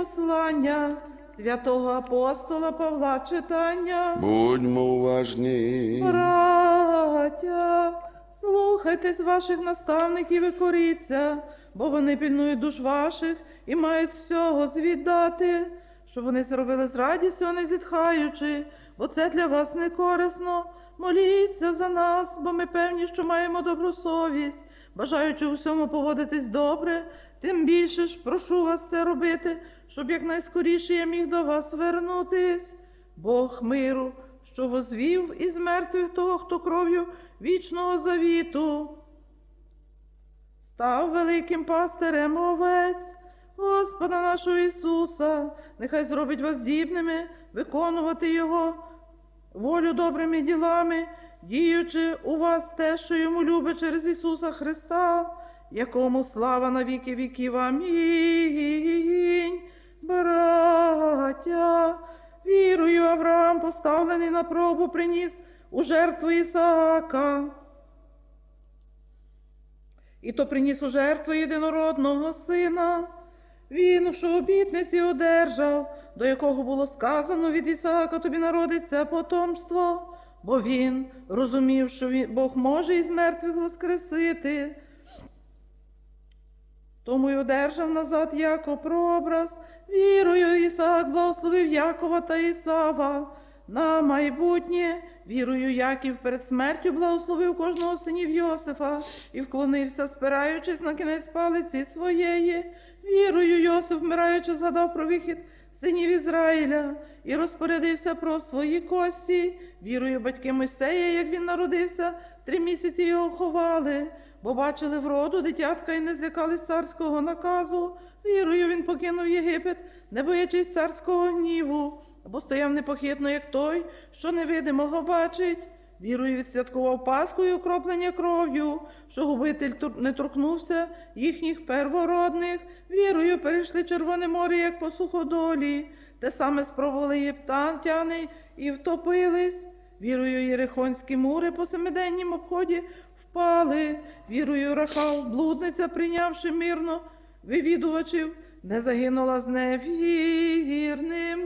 послання святого апостола Павла читання. Будьмо уважні. Браття, слухайтесь ваших наставників і коріться, бо вони пільнують душ ваших і мають з цього звіддати, щоб вони це робили з радістю, а не зітхаючи, бо це для вас не корисно. Моліться за нас, бо ми певні, що маємо добру совість, бажаючи у всьому поводитись добре, тим більше ж прошу вас це робити, щоб якнайскоріше я міг до вас вернутись. Бог миру, що возвів із мертвих того, хто кров'ю вічного завіту. Став великим пастирем овець, Господа нашого Ісуса, нехай зробить вас здібними виконувати Його волю добрими ділами, діючи у вас те, що йому любить через Ісуса Христа, якому слава на віки віків. Амінь. Браття, вірою Авраам, поставлений на пробу, приніс у жертву Ісаака. І то приніс у жертву єдинородного сина. Він, що обітниці одержав, до якого було сказано від Ісаака тобі народиться потомство, бо він розумів, що він, Бог може із мертвих воскресити. Тому й одержав назад Яков прообраз, вірою Ісаак благословив Якова та Ісава. На майбутнє, вірою Яків перед смертю благословив кожного синів Йосифа і вклонився, спираючись на кінець палиці своєї. Вірою Йосиф, вмираючи, згадав про вихід синів Ізраїля і розпорядився про свої кості. Вірою батьки Мойсея, як він народився, три місяці його ховали, бо бачили вроду дитятка і не злякались царського наказу. Вірою він покинув Єгипет, не боячись царського гніву, бо стояв непохитно, як той, що невидимого бачить. Вірою відсвяткував Пасху і окроплення кров'ю, що губитель не торкнувся їхніх первородних. Вірою перейшли Червоне море, як по суходолі, те саме спробували єптантяни і втопились. Вірою єрихонські мури по семиденнім обході впали. Вірою Рахав, блудниця, прийнявши мирно вивідувачів, не загинула з невірними.